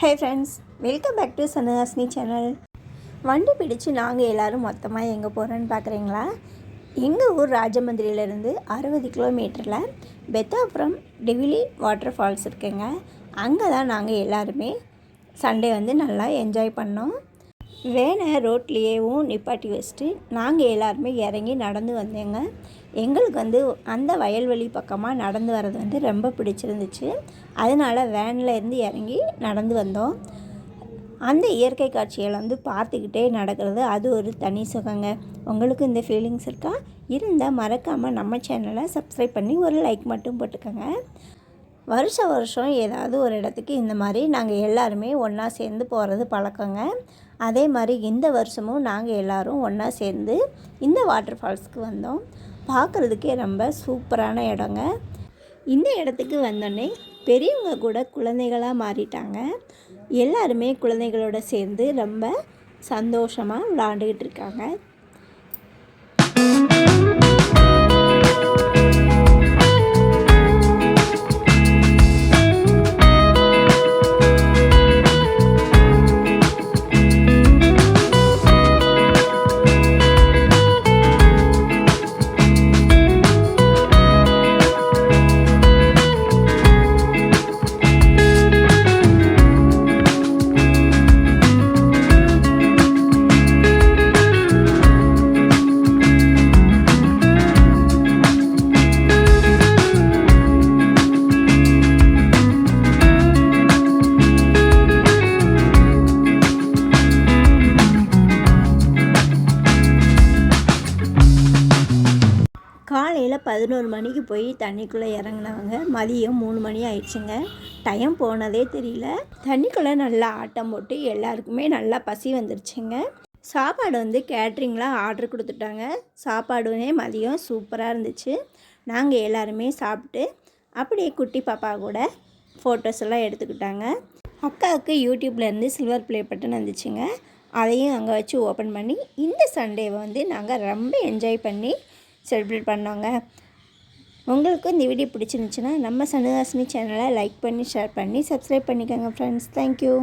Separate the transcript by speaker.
Speaker 1: Hey friends welcome back to Sanahasni channel வண்டி பிடிச்சு நாங்கள் எல்லோரும் மொத்தமாக எங்கே போகிறோன்னு பார்க்குறீங்களா எங்கள் ஊர் ராஜமந்திரியிலேருந்து அறுபது கிலோமீட்டரில் பெத்தாபுரம் டிவிலி வாட்டர் ஃபால்ஸ் இருக்குங்க. அங்கே தான் நாங்கள் எல்லாருமே சண்டே வந்து நல்லா என்ஜாய் பண்ணோம். வேனை ரோட்லேயேவும் நிப்பாட்டி வச்சுட்டு நாங்கள் எல்லாருமே இறங்கி நடந்து வந்தேங்க. எங்களுக்கு வந்து அந்த வயல்வெளி பக்கமாக நடந்து வர்றது வந்து ரொம்ப பிடிச்சிருந்துச்சு. அதனால் வேனில் இருந்து இறங்கி நடந்து வந்தோம். அந்த இயற்கை காட்சிகளை வந்து பார்த்துக்கிட்டே நடக்கிறது அது ஒரு தனி சுகங்க. உங்களுக்கு இந்த ஃபீலிங்ஸ் இருக்கா? இருந்தால் மறக்காமல் நம்ம சேனலை சப்ஸ்கிரைப் பண்ணி ஒரு லைக் மட்டும் போட்டுக்கோங்க. வருஷ வருஷம் ஏதாவது ஒரு இடத்துக்கு இந்த மாதிரி நாங்கள் எல்லாருமே ஒன்றா சேர்ந்து போகிறது பழக்கங்க. அதே மாதிரி இந்த வருஷமும் நாங்கள் எல்லோரும் ஒன்றா சேர்ந்து இந்த வாட்டர் ஃபால்ஸ்க்கு வந்தோம். பார்க்குறதுக்கே ரொம்ப சூப்பரான இடங்க. இந்த இடத்துக்கு வந்தோடனே பெரியவங்க கூட குழந்தைகளாக மாறிட்டாங்க. எல்லாருமே குழந்தைகளோட சேர்ந்து ரொம்ப சந்தோஷமாக விளாண்டுக்கிட்டு இருக்காங்க. பதினோரு மணிக்கு போய் தண்ணிக்குள்ளே இறங்கினவங்க மதியம் மூணு மணி ஆயிடுச்சுங்க. டைம் போனதே தெரியல. தண்ணிக்குள்ளே நல்லா ஆட்டம் போட்டு எல்லாருக்குமே நல்லா பசி வந்துருச்சுங்க. சாப்பாடு வந்து கேட்ரிங்லாம் ஆர்டர் கொடுத்துட்டாங்க. சாப்பாடுமே மதியம் சூப்பராக இருந்துச்சு. நாங்கள் எல்லாருமே சாப்பிட்டு அப்படியே குட்டி பாப்பா கூட ஃபோட்டோஸ் எல்லாம் எடுத்துக்கிட்டாங்க. அக்காவுக்கு யூடியூப்லேருந்து சில்வர் ப்ளே பட்டன் வந்துச்சுங்க. அதையும் அங்கே வச்சு ஓப்பன் பண்ணி இந்த சண்டேவை வந்து நாங்கள் ரொம்ப என்ஜாய் பண்ணி செலிப்ரேட் பண்ணோங்க. உங்களுக்கும் இந்த வீடியோ பிடிச்சிருந்துச்சுன்னா நம்ம சன்னதாசினி சேனலை லைக் பண்ணி ஷேர் பண்ணி சப்ஸ்கிரைப் பண்ணிக்கோங்க ஃப்ரெண்ட்ஸ் தேங்க்யூ